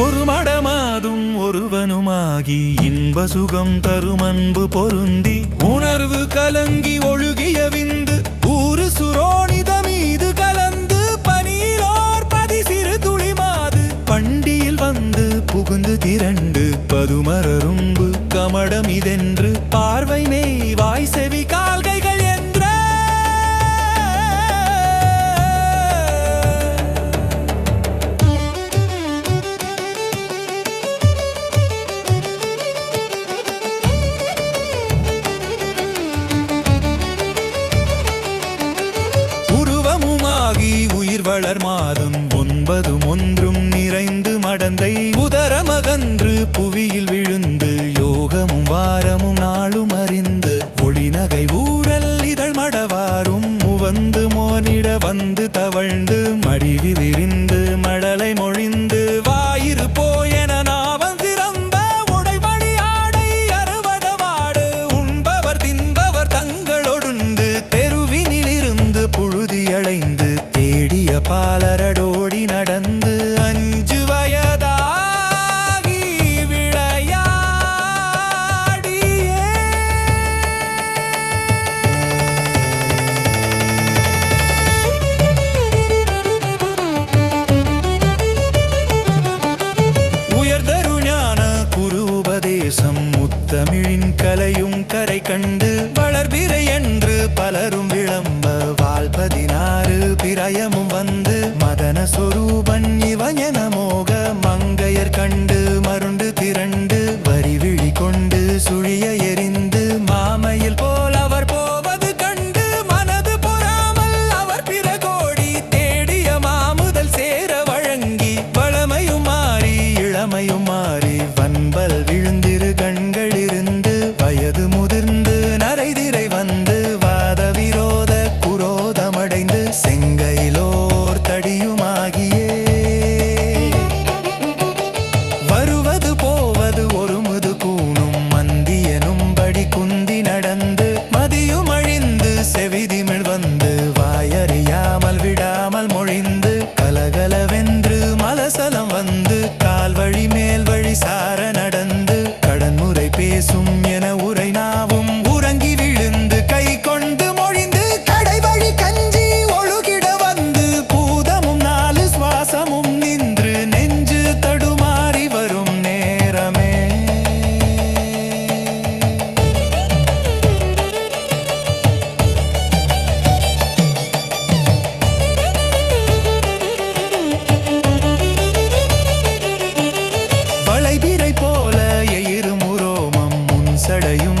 ஒரு மடமாதும் ஒருவனுமாகி இன்ப சுகம் தரும் அன்பு பொருந்தி உணர்வு கலங்கி ஒழுகிய விந்து ஊரு சுரோனித மீது கலந்து பனியிலோர் பதி சிறு துளி மாது பண்டியில் வந்து புகுந்து திரண்டு பதுமரரும்பு கமடம் இதென்று பார்வை மெய் வாய் செவி உருவமுமாகி உயிர் வளர் மாதம் ஒன்பதும் ஒன்றும் நிறைந்து மடந்தை உதரமகன்று புவியில் விழுந்து யோகமும் வாரமும் நாளும் அறிந்து ஒளிநகை ஊழல் இதழ் மடவாரும் முவந்து மோனிட வந்து தவழ்ந்து மடிவி தமிழின் கலையும் கரை கண்டு வளர்பிறை என்று பலரும் விளம்ப வாழ் பதினாறு பிரயமும் வந்து மதன சொரூபன் இவன் என மோக மங்கையர் கண்டு மருண்டு திரண்டு வரி விழி கொண்டு சுழிய எரிந்து மாமையில் போல அவர் போவது கண்டு மனது பொறாமல் அவர் பிறகோடி தேடிய மாமுதல் சேர வழங்கி வளமையும் மாறி இளமையும் மாறி வன்பல் விழுந்து செங்கையிலோர் தடியுமாகியே. வருவது போவது ஒரு முது கூணும் மந்தியனும் படி குந்த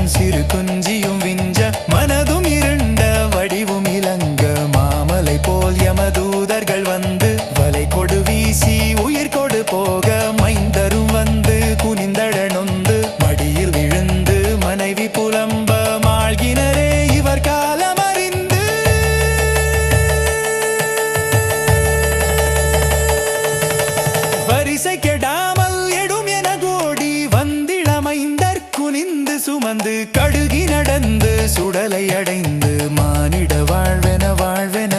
சிறு குஞ்சியும் விஞ்ச மனதும் இருண்ட வடிவும் இலங்க மாமலை போல் யமதூதர்கள் வந்து வலை கொடு வீசி உயிர் கொடு போக சுமந்து கடுகி நடந்து சுடலை அடைந்து மானிட வாழ்வென வாழ்வென